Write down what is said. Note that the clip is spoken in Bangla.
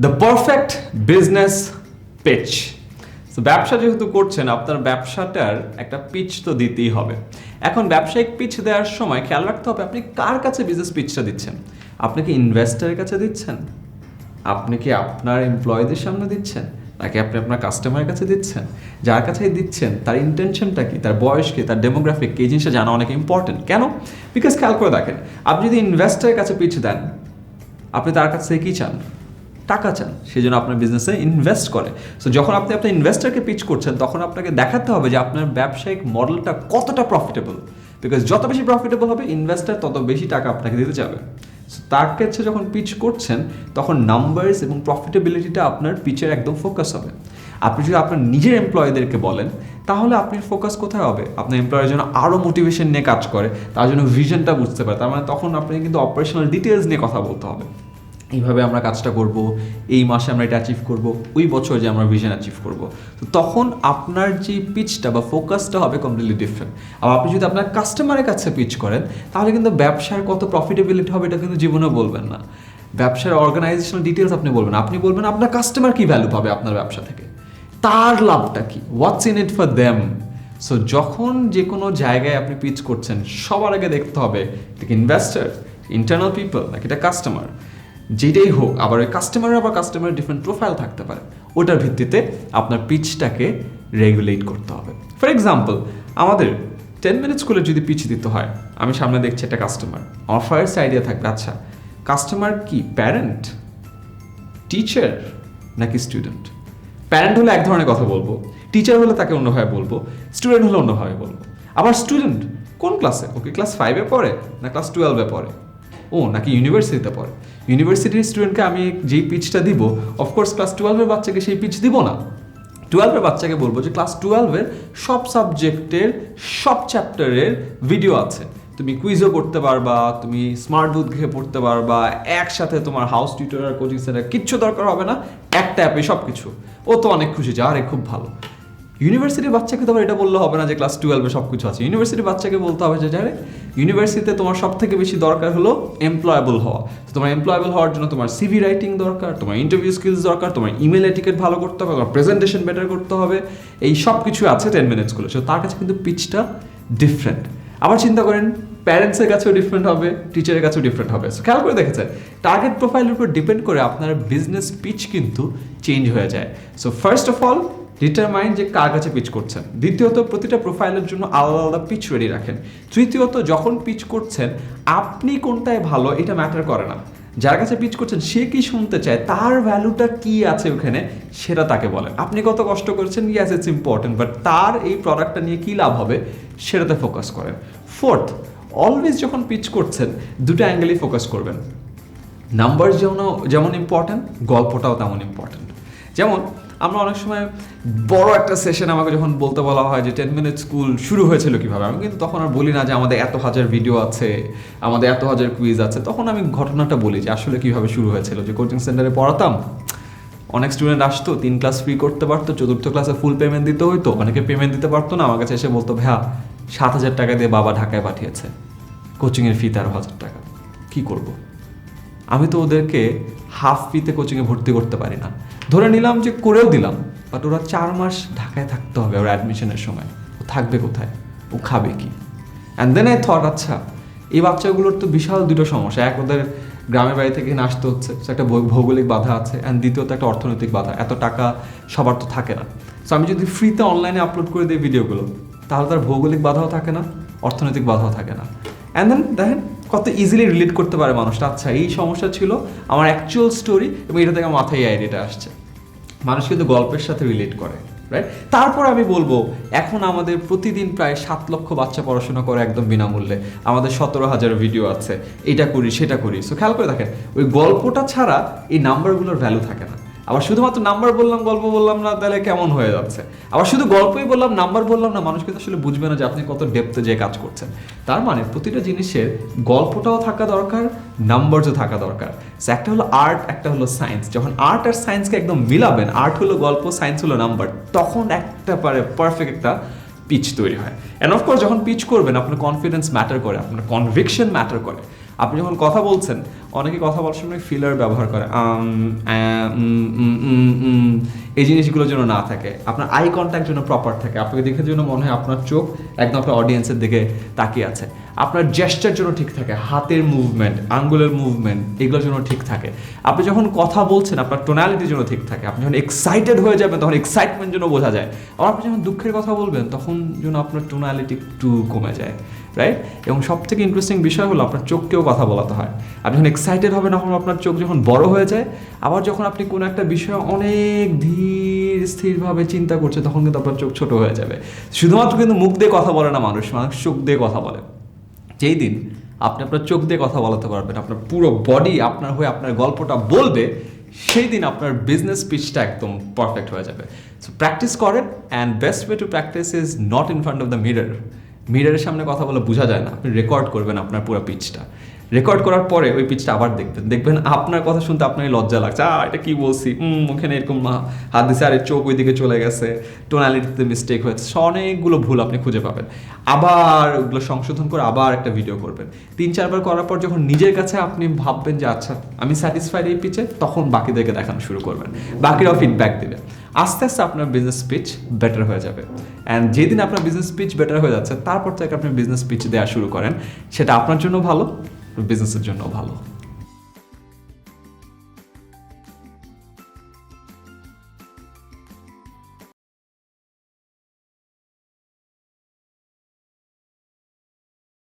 দ্য পারফেক্ট বিজনেস পিচ তো ব্যবসা যেহেতু করছেন, আপনার ব্যবসাটার একটা পিচ তো দিতেই হবে। এখন ব্যবসায়িক পিচ দেওয়ার সময় খেয়াল রাখতে হবে, আপনি কার কাছে বিজনেস পিচটা দিচ্ছেন? আপনি কি ইনভেস্টারের কাছে দিচ্ছেন? আপনি কি আপনার এমপ্লয়ীদের সামনে দিচ্ছেন? নাকি আপনি আপনার কাস্টমারের কাছে দিচ্ছেন? যার কাছে দিচ্ছেন, তার ইন্টেনশনটা কি? তার বয়স কি? তার ডেমোগ্রাফিক এই জিনিসটা জানা অনেক ইম্পর্টেন্ট কেন? বিকজ খেয়াল করে দেখেন, আপনি যদি ইনভেস্টারের কাছে পিচ দেন, আপনি তার কাছ থেকে কী চান? টাকা চান সেই জন্য আপনার বিজনেসে ইনভেস্ট করে। সো যখন আপনি আপনার ইনভেস্টারকে পিচ করছেন তখন আপনাকে দেখাতে হবে যে আপনার ব্যবসায়িক মডেলটা কতটা প্রফিটেবল বিকজ যত বেশি প্রফিটেবল হবে ইনভেস্টার তত বেশি টাকা আপনাকে দিতে যাবে So, তার কাছে যখন পিচ করছেন তখন নাম্বারস এবং প্রফিটেবিলিটিটা আপনার পিচের একদম ফোকাস হবে। আপনি যদি আপনার নিজের এমপ্লয়ীদেরকে বলেন তাহলে আপনি ফোকাস কোথায় হবে? আপনার এমপ্লয়ের জন্য আরও মোটিভেশন নিয়ে কাজ করে তার জন্য ভিশনটা বুঝতে পারে। তার মানে তখন আপনাকে কিন্তু অপারেশনাল ডিটেলস নিয়ে কথা বলতে হবে। এইভাবে আমরা কাজটা করব, এই মাসে আমরা এটা অ্যাচিভ করব, ওই বছর যে আমরা ভিশন অ্যাচিভ করব। তো তখন আপনার যে পিচটা বা ফোকাসটা হবে কমপ্লিটলি ডিফারেন্ট আর আপনি যদি আপনার কাস্টমারের কাছে পিচ করেন, তাহলে কিন্তু ব্যবসার কত প্রফিটেবিলিটি হবে এটা কিন্তু জীবনেও বলবেন না। ব্যবসার অর্গানাইজেশনাল ডিটেলস আপনি বলবেন আপনি বলবেন, আপনার কাস্টমার কি ভ্যালু পাবে আপনার ব্যবসা থেকে? তার লাভটা কি? What's in it for them so যখন যে কোনো জায়গায় আপনি পিচ করছেন, সবার আগে দেখতে হবে, এটা কি ইনভেস্টার ইন্টারনাল পিপল নাকি এটা কাস্টমার যেটাই হোক, আবার ওই কাস্টমারের আবার কাস্টমারের ডিফারেন্ট প্রোফাইল থাকতে পারে। ওটার ভিত্তিতে আপনার পিচটাকে রেগুলেট করতে হবে। ফর এক্সাম্পল আমাদের টেন মিনিট স্কুলে যদি পিচ দিতে হয়, আমি সামনে দেখছি একটা কাস্টমার আমার ফার্স্ট আইডিয়া থাকবে আচ্ছা কাস্টমার কি প্যারেন্ট টিচার নাকি স্টুডেন্ট প্যারেন্ট হলে এক ধরনের কথা বলব টিচার হলে তাকে অন্যভাবে বলব স্টুডেন্ট হলে অন্যভাবে বলব। আবার স্টুডেন্ট কোন ক্লাসে ওকে ক্লাস ফাইভে পড়ে না ক্লাস টুয়েলভে পড়ে? ও, নাকি ইউনিভার্সিটিতে পড়ে? ইউনিভার্সিটির স্টুডেন্টকে আমি যেই পিচটা দিব অফকোর্স ক্লাস টুয়েলভের বাচ্চাকে সেই পিচ দিব না। টুয়েলভের বাচ্চাকে বলব যে ক্লাস টুয়েলভের সব সাবজেক্টের সব চ্যাপ্টারের ভিডিও আছে। তুমি কুইজও করতে পারবা, তুমি স্মার্ট বুথ ঘে পড়তে পারবা, একসাথে তোমার হাউস টিউটোরিয়াল কোচিং সেন্টার কিচ্ছু দরকার হবে না, একটা অ্যাপে সব কিছু ও তো অনেক খুশি যে, আরে খুব ভালো। ইউনিভার্সিটির বাচ্চাকে তো আবার এটা বললে হবে না যে ক্লাস টুয়েলভে সব কিছু আছে। ইউনিভার্সিটির বাচ্চাকে বলতে হবে যে, জানে ইউনিভার্সিটিতে তোমার সব থেকে বেশি দরকার হলো এমপ্লয়েবল হওয়া। তোমার এমপ্লয়েবল হওয়ার জন্য তোমার সিভি রাইটিং দরকার, তোমার ইন্টারভিউ স্কিলস দরকার, তোমার ইমেল এটিকেট ভালো করতে হবে, তোমার প্রেজেন্টেশন বেটার করতে হবে। এই সব কিছু আছে টেন মিনিটসগুলো সো তার কাছে কিন্তু পিচটা ডিফারেন্ট আবার চিন্তা করেন প্যারেন্টসের কাছেও ডিফারেন্ট হবে টিচারের কাছেও ডিফারেন্ট হবে। সো খেয়াল করে দেখেছেন টার্গেট প্রোফাইলের উপর ডিপেন্ড করে আপনার বিজনেস পিচ কিন্তু চেঞ্জ হয়ে যায়। So first of all determine যে কার কাছে পিচ করছেন। দ্বিতীয়ত, প্রতিটা প্রোফাইলের জন্য আলাদা আলাদা পিচ রেডি রাখেন। তৃতীয়ত, যখন পিচ করছেন, আপনি কোনটায় ভালো এটা ম্যাটার করে না। যার কাছে পিচ করছেন, সে কি শুনতে চায়, তার ভ্যালুটা কি আছে ওখানে, সেটা তাকে বলেন আপনি কত কষ্ট করেছেন? ইয়াস ইটস ইম্পর্টেন্ট বাট তার এই প্রোডাক্টটা নিয়ে কী লাভ হবে, সেটাতে ফোকাস করেন। ফোর্থ অলওয়েজ যখন পিচ করছেন, দুটো অ্যাঙ্গেলেই ফোকাস করবেন। নাম্বার যেমন যেমন ইম্পর্ট্যান্ট গল্পটাও তেমন ইম্পর্ট্যান্ট যেমন আমরা অনেক সময় বড় একটা সেশন আমাকে যখন বলতে বলা হয় যে টেন মিনিট স্কুল শুরু হয়েছিল কীভাবে, আমি কিন্তু তখন আর বলি না যে আমাদের এত হাজার ভিডিও আছে, আমাদের এত হাজার কুইজ আছে। তখন আমি ঘটনাটা বলি যে আসলে কীভাবে শুরু হয়েছিল। যে কোচিং সেন্টারে পড়াতাম, অনেক স্টুডেন্ট আসতো, তিন ক্লাস ফ্রি করতে পারতো, চতুর্থ ক্লাসে ফুল পেমেন্ট দিতে হইতো, অনেকে পেমেন্ট দিতে পারতো না। আমার কাছে এসে বলতো, ভাইয়া, সাত হাজার টাকা দিয়ে বাবা ঢাকায় পাঠিয়েছে। কোচিংয়ের ফি তেরো হাজার টাকা। কী করব? আমি তো ওদেরকে হাফ ফিতে কোচিংয়ে ভর্তি করতে পারি না। ধরে নিলাম যে করেও দিলাম বাট ওরা চার মাস ঢাকায় থাকতে হবে ওর অ্যাডমিশনের সময়। ও থাকবে কোথায়? ও খাবে কি? অ্যান্ড দেন আই থট আচ্ছা এই বাচ্চাগুলোর তো বিশাল দুটো সমস্যা। এক ওদের গ্রামের বাড়ি থেকে আসতে হচ্ছে একটা ভৌগোলিক বাধা আছে অ্যান্ড দ্বিতীয়ত একটা অর্থনৈতিক বাধা। এত টাকা সবার তো থাকে না। সো আমি যদি ফ্রিতে অনলাইনে আপলোড করে দিই ভিডিওগুলো তাহলে তার ভৌগোলিক বাধাও থাকে না, অর্থনৈতিক বাধাও থাকে না। অ্যান্ড দেন দেখেন কত ইজিলি রিলেট করতে পারে মানুষটা। আচ্ছা এই সমস্যা ছিল আমার অ্যাকচুয়াল স্টোরি এবং এটা থেকে মাথায় আইডিয়াটা আসছে। মানুষ কিন্তু গল্পের সাথে রিলেট করে রাইট তারপর আমি বলব, এখন আমাদের প্রতিদিন প্রায় সাত লক্ষ বাচ্চা পড়াশোনা করে একদম বিনামূল্যে। আমাদের সতেরো হাজার ভিডিও আছে, এটা করি, সেটা করি। সো খেয়াল করে দেখেন, ওই গল্পটা ছাড়া এই নাম্বারগুলোর ভ্যালু থাকে না। আবার শুধুমাত্র নাম্বার বললাম, গল্প বললাম না, তাহলে কেমন হয়ে যাচ্ছে? আবার শুধু গল্পই বললাম, নাম্বার বললাম না, মানুষ কিন্তু আসলে বুঝবে না যে আপনি কত ডেপথে যে কাজ করছেন। তার মানে প্রতিটা জিনিসের গল্পটাও থাকা দরকার নাম্বারসও থাকা দরকার। একটা হলো আর্ট একটা হলো সায়েন্স যখন আর্ট আর সায়েন্সকে একদম মিলাবেন আর্ট হলো গল্প সায়েন্স হলো নাম্বার তখন একটা পারে পারফেক্ট একটা পিচ তৈরি হয়। অ্যান্ড অফকোর্স যখন পিচ করবেন, আপনার কনফিডেন্স ম্যাটার করে, আপনার কনভিকশন ম্যাটার করে। আপনি যখন কথা বলছেন, অনেকে কথা বলার সময় ফিলার ব্যবহার করে। এই জিনিসগুলোর জন্য না থাকে। আপনার আই কন্ট্যাক্ট জন্য প্রপার থাকে। আপনাকে দেখে জন্য মনে হয় আপনার চোখ একদম আপনার অডিয়েন্সের দিকে তাকিয়ে আছে। আপনার জেস্টার জন্য ঠিক থাকে। হাতের মুভমেন্ট আঙ্গুলের মুভমেন্ট এগুলোর জন্য ঠিক থাকে। আপনি যখন কথা বলছেন, আপনার টোনালিটির জন্য ঠিক থাকে। আপনি যখন এক্সাইটেড হয়ে যাবেন, তখন এক্সাইটমেন্ট জন্য বোঝা যায়। আর আপনি যখন দুঃখের কথা বলবেন, তখন যেন আপনার টোনালিটি একটু কমে যায়। রাইট এবং সব থেকে ইন্টারেস্টিং বিষয় হলো আপনার চোখকেও কথা বলাতে হয়। আপনি যখন এক্সাইটেড হবেন, তখন আপনার চোখ যখন বড় হয়ে যায়, আবার যখন আপনি কোনো একটা বিষয় অনেক ধীর স্থিরভাবে চিন্তা করছে তখন কিন্তু আপনার চোখ ছোট হয়ে যাবে। শুধুমাত্র কিন্তু মুখ দিয়ে কথা বলে না মানুষ মানুষ চোখ দিয়ে কথা বলে। যেই দিন আপনি আপনার চোখ দিয়ে কথা বলাতে পারবেন, আপনার পুরো বডি আপনার হয়ে আপনার গল্পটা বলবে, সেই দিন আপনার বিজনেস পিচটা একদম পারফেক্ট হয়ে যাবে। সো প্র্যাকটিস করেন and best way to practise is not in front of the mirror মিররের সামনে কথা বলে বোঝা যায় না। আপনি রেকর্ড করবেন আপনার পুরো পিচটা রেকর্ড করার পরে ওই পিচটা আবার দেখবেন। দেখবেন আপনার কথা শুনতে আপনার লজ্জা লাগছে। আ এটা কি বলছি? ওখানে এরকম হাত দিছে আরে চোখ ওই দিকে চলে গেছে। টোনালিটিতে মিস্টেক হয়েছে। অনেকগুলো ভুল আপনি খুঁজে পাবেন। আবার ওগুলো সংশোধন করে আবার একটা ভিডিও করবেন। তিন, চারবার করার পর যখন নিজের কাছে আপনি ভাববেন যে আচ্ছা আমি স্যাটিসফাইড এই পিচে তখন বাকিদেরকে দেখানো শুরু করবেন। বাকিরাও ফিডব্যাক দিবে। আস্তে আস্তে আপনার বিজনেস পিচ বেটার হয়ে যাবে। অ্যান্ড যেদিন আপনার বিজনেস পিচ বেটার হয়ে যাচ্ছে, তারপর থেকে আপনি বিজনেস পিচ দেওয়া শুরু করেন, সেটা আপনার জন্য ভালো বিজনেসের জন্য ভালো।